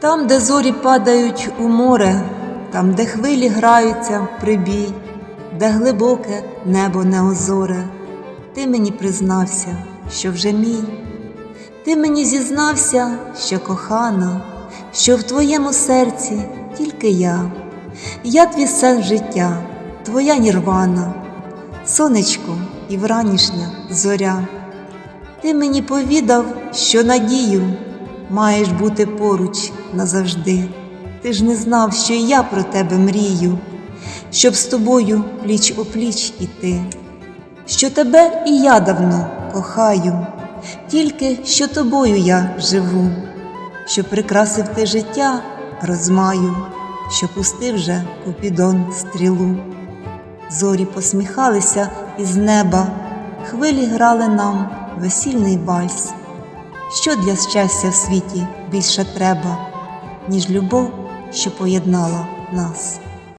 Там, де зорі падають у море, там, де хвилі граються в прибій, де глибоке небо неозоре, ти мені признався, що вже мій. Ти мені зізнався, що кохана, що в твоєму серці тільки я, я твій сен життя, твоя нірвана, сонечко і вранішня зоря. Ти мені повідав, що надію маєш бути поруч назавжди. Ти ж не знав, що і я про тебе мрію, щоб з тобою пліч опліч іти, що тебе і я давно кохаю, тільки що тобою я живу, що прикрасив ти життя розмаю, що пустив вже Купідон стрілу. Зорі посміхалися із неба, хвилі грали нам весільний вальс. Що для щастя в світі більше треба, ніж любов, що поєднала нас?